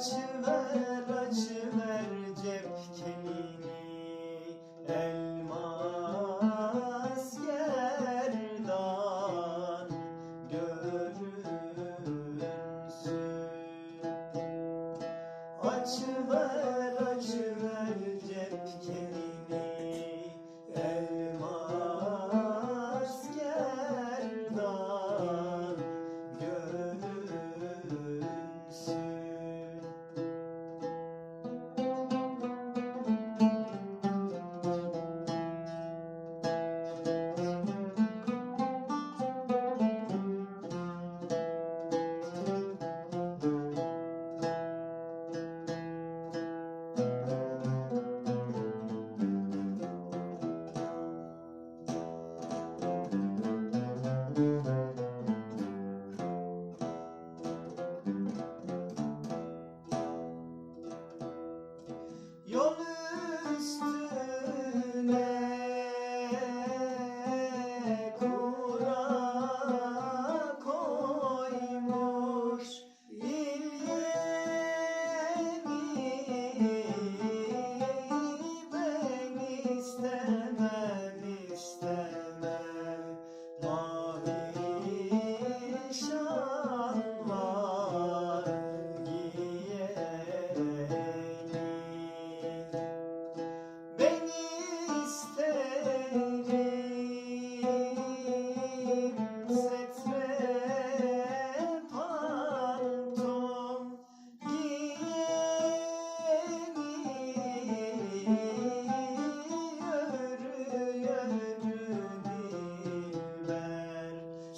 açıver açıver cep kelini elmas gerdan görünsün açıver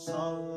song.